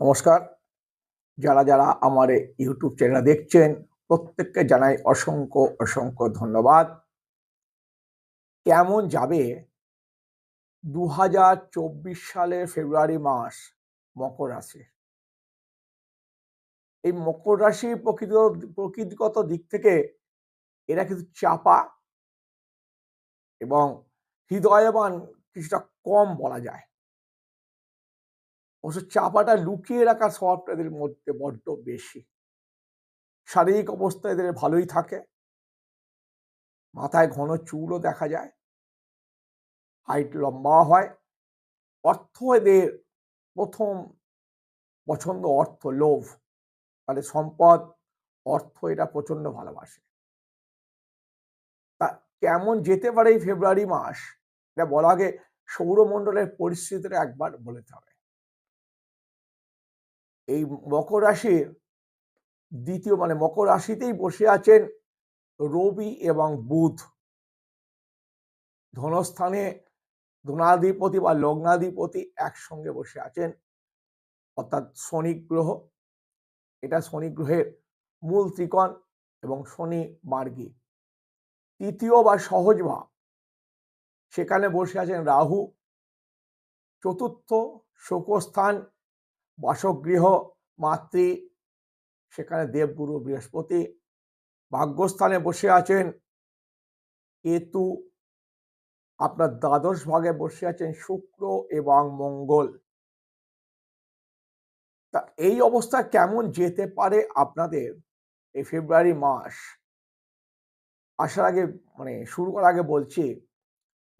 নমস্কার। যারা যারা আমার ইউটিউব চ্যানেল দেখছেন, প্রত্যেককে জানাই অসংখ্য অসংখ্য ধন্যবাদ। কেমন যাবে? দু হাজার চব্বিশ সালের ফেব্রুয়ারি মাস মকর রাশি এই মকর রাশির প্রকৃত, প্রকৃতিগত দিক থেকে এরা কিন্তু চাপা এবং হৃদয়বান, কিছুটা কম বলা যায়। অবশ্য চাপাটা লুকিয়ে রাখার স্বভাবটা এদের মধ্যে বড্ড বেশি। শারীরিক অবস্থা এদের ভালোই থাকে। মাথায় ঘন চুলও দেখা যায়। হাইট লম্বা হয়। অর্থ এদের প্রথম পছন্দ অর্থ, লোভ। মানে সম্পদ, অর্থ এটা প্রচণ্ড ভালোবাসে। তা কেমন যেতে পারে এই ফেব্রুয়ারি মাস? এটা বলা আগে সৌরমণ্ডলের পরিস্থিতিটা একবার বলতে হবে। এই মকর রাশির দ্বিতীয় মানে মকর রাশিতেই বসে আছেন রবি এবং বুধ। ধনস্থানে ধনাধিপতি বা লগ্নাধিপতি একসঙ্গে বসে আছেন। অর্থাৎ শনি গ্রহ, এটা শনি গ্রহের মূল ত্রিকোণ এবং শনি মার্গী তৃতীয় বা সহজ ভাব, সেখানে বসে আছেন রাহু। চতুর্থ শোকস্থান বাসগৃহ, মাতৃ, সেখানে দেবগুরু, বৃহস্পতি ভাগ্যস্থানে বসে আছেন। কেতু আপনার দ্বাদশ ভাগে বসে আছেন, শুক্র এবং মঙ্গল। তা এই অবস্থা কেমন যেতে পারে আপনাদের এই ফেব্রুয়ারি মাস? আসার আগে মানে শুরু করার আগে বলছি,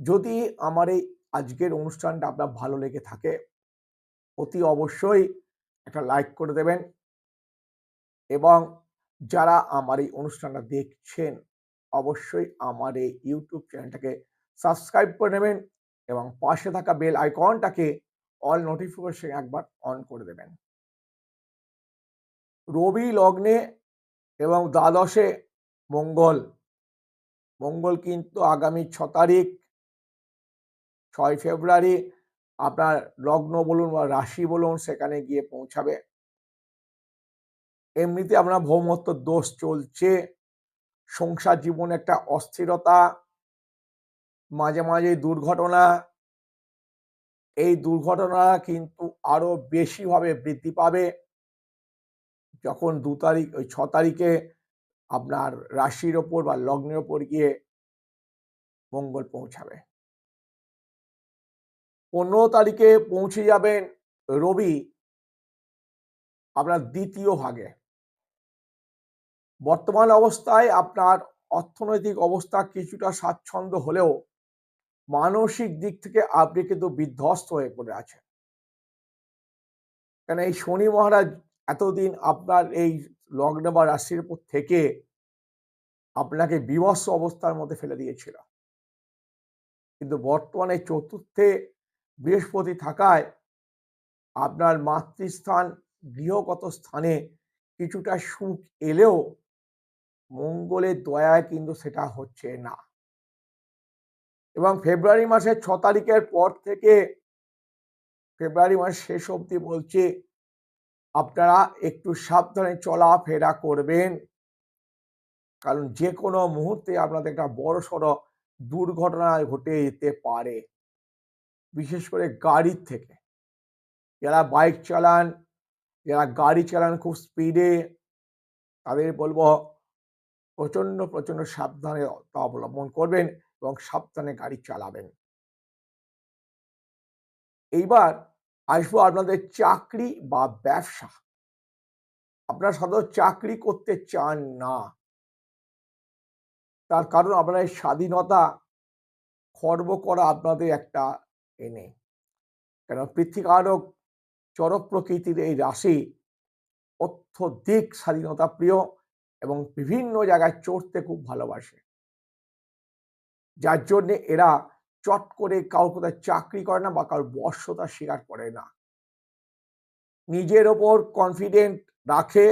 যদি আমার এই আজকের অনুষ্ঠানটা আপনার ভালো লেগে থাকে অতি অবশ্যই একটা লাইক করে দেবেন। এবং যারা আমার এই অনুষ্ঠানটা দেখছেন, অবশ্যই আমার এই ইউটিউব চ্যানেলটাকে সাবস্ক্রাইব করে নেবেন এবং পাশে থাকা বেল আইকনটাকে অল নোটিফিকেশন একবার অন করে দেবেন। রবি লগ্নে এবং দ্বাদশে মঙ্গল। মঙ্গল কিন্তু আগামী ছ তারিখ, ছয় ফেব্রুয়ারি আপনার লগ্ন বলুন বা রাশি বলুন, সেখানে গিয়ে পৌঁছাবে। এমনিতে আপনার ভৌমত্ব দোষ চলছে। সংসার জীবনে একটা অস্থিরতা। মাঝে মাঝে দুর্ঘটনা। এই দুর্ঘটনা কিন্তু আরও বেশিভাবে বৃদ্ধি পাবে। যখন দু তারিখ, ওই ছ তারিখে আপনার রাশির ওপর বা লগ্নের ওপর গিয়ে মঙ্গল পৌঁছাবে। পনেরো তারিখে পৌঁছে যাবেন রবি আপনার দ্বিতীয় ভাগে। বর্তমান অবস্থায় আপনার অর্থনৈতিক অবস্থা কিছুটা স্বাচ্ছন্দ্য হলেও মানসিক দিক থেকে আপনি কিন্তু বিধ্বস্ত হয়ে পড়ে আছেন। কেন এই শনি মহারাজ এতদিন আপনার এই লগ্ন বা রাশির উপর থেকে আপনাকে বিভৎস অবস্থার মধ্যে ফেলে দিয়েছিল। কিন্তু বর্তমানে চতুর্থে বৃহস্পতি থাকায় আপনার মাতৃস্থান গৃহগত স্থানে কিছুটা সুখ এলেও মঙ্গলের দয়ায় কিন্তু সেটা হচ্ছে না। এবং ফেব্রুয়ারি মাসের ছ তারিখের পর থেকে ফেব্রুয়ারি মাস শেষ অবধি বলছে, আপনারা একটু সাবধানে চলাফেরা করবেন। কারণ যে কোনো মুহূর্তে আপনাদের একটা বড় সড়ো দুর্ঘটনা ঘটে যেতে পারে। বিশেষ করে গাড়ির থেকে। যারা বাইক চালান, যারা গাড়ি চালান খুব স্পিডে তাদের বলব প্রচণ্ড প্রচণ্ড সাবধানে অবলম্বন করবেন এবং সাবধানে গাড়ি চালাবেন। এইবার আসব আপনাদের চাকরি বা ব্যবসা। আপনারা সাধারণত চাকরি করতে চান না। তার কারণ আপনার স্বাধীনতা খর্ব করা আপনাদের একটা এনে। কেন পৃথিকারক চরক প্রকৃতির এই রাশি অত্যধিক স্বাধীনতা প্রিয় এবং বিভিন্ন জায়গায় চড়তে খুব ভালোবাসে। যার জন্যে এরা চট করে কারোর কোথায় চাকরি করে না বা কারোর বর্ষতা স্বীকার করে না। নিজের ওপর কনফিডেন্ট রাখে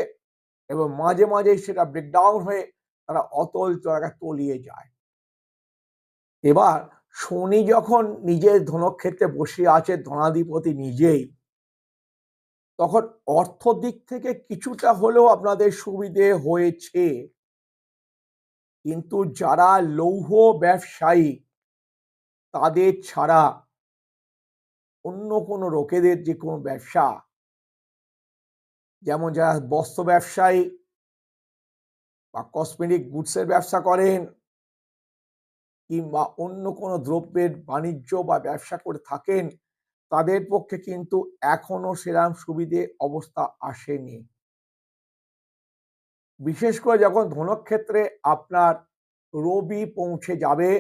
এবং মাঝে মাঝে সেটা ব্রেকডাউন হয়ে তারা অতল জায়গায় তলিয়ে যায়। এবার শনি যখন নিজের ধনক্ষেত্রে বসে আছে, ধনাধিপতি নিজেই, তখন অর্থ দিক থেকে কিছুটা হলেও আপনাদের সুবিধে হয়েছে। কিন্তু যারা লৌহ ব্যবসায়ী, তাদের ছাড়া অন্য কোনো লোকেদের যে কোনো ব্যবসা, যেমন যারা বস্ত্র ব্যবসায়ী বা কসমেটিক গুডসের ব্যবসা করেন কিংবা অন্য কোনো দ্রব্যের বাণিজ্য বা ব্যবসা করে থাকেন, তাদের পক্ষে কিন্তু এখনও সেরাম সুবিধে অবস্থা আসেনি। বিশেষ করে যখন ধনক্ষেত্রে আপনার রবি পৌঁছে যাবে,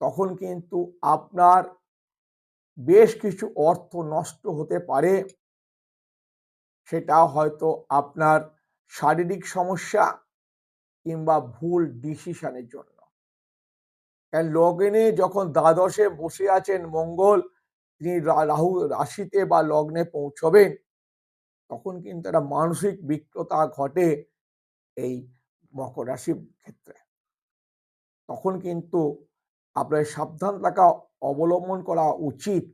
তখন কিন্তু আপনার বেশ কিছু অর্থ নষ্ট হতে পারে। সেটা হয়তো আপনার শারীরিক সমস্যা কিংবা ভুল ডিসিশনের জন্য। কারণ লগ্নে যখন দ্বাদশে বসে আছেন মঙ্গল, তিনি রাহু রাশিতে বা লগ্নে পৌঁছবেন, তখন কিন্তু একটা মানসিক বিক্রতা ঘটে এই মকর রাশির ক্ষেত্রে। তখন কিন্তু আপনার সাবধান থাকা অবলম্বন করা উচিত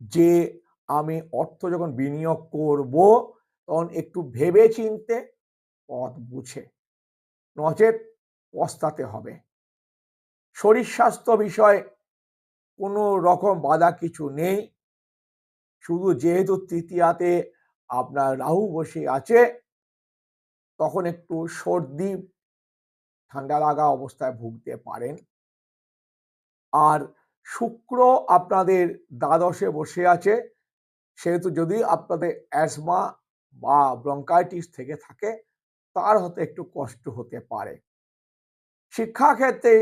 যে, আমি অর্থ যখন বিনিয়োগ করব, তখন একটু ভেবে চিনতে পথ বুঝে, নচেত পস্তাতে হবে। শরীর স্বাস্থ্য বিষয়ে কোনো রকম বাধা কিছু নেই। শুধু যেহেতু তৃতীয়াতে আপনার রাহু বসে আছে, তখন একটু সর্দি, ঠান্ডা লাগা অবস্থায় ভুগতে পারেন। আর শুক্র আপনাদের দ্বাদশে বসে আছে, সেহেতু যদি আপনাদের অ্যাসমা বা ব্রঙ্কাইটিস থেকে থাকে, তার হতে একটু কষ্ট হতে পারে। শিক্ষাক্ষেত্রে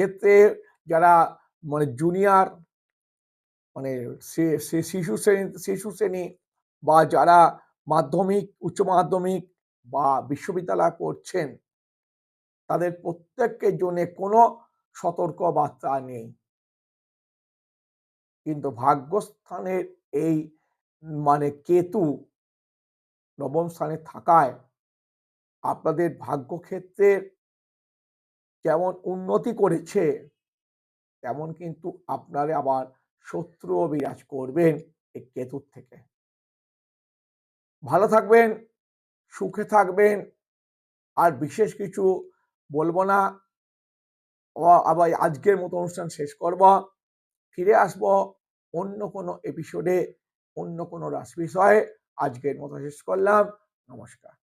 ক্ষেত্রে যারা মানে জুনিয়র মানে শিশু শ্রেণি শিশু শ্রেণি বা যারা মাধ্যমিক, উচ্চ মাধ্যমিক বা বিশ্ববিদ্যালয় পড়ছেন, তাদের প্রত্যেকের জন্য কোনো সতর্ক বার্তা নেই। কিন্তু ভাগ্যস্থানের এই মানে কেতু নবম স্থানে থাকায় আপনাদের ভাগ্যক্ষেত্রের যেমন উন্নতি করেছে, তেমন কিন্তু আপনারা আবার শত্রুও বিরাজ করবেন এই কেতুর থেকে। ভালো থাকবেন, সুখে থাকবেন, আর বিশেষ কিছু বলব না। আবার আজকের মতো অনুষ্ঠান শেষ করব। ফিরে আসব অন্য কোনো এপিসোডে অন্য কোনো রাস বিষয়ে আজকের মতো শেষ করলাম। নমস্কার।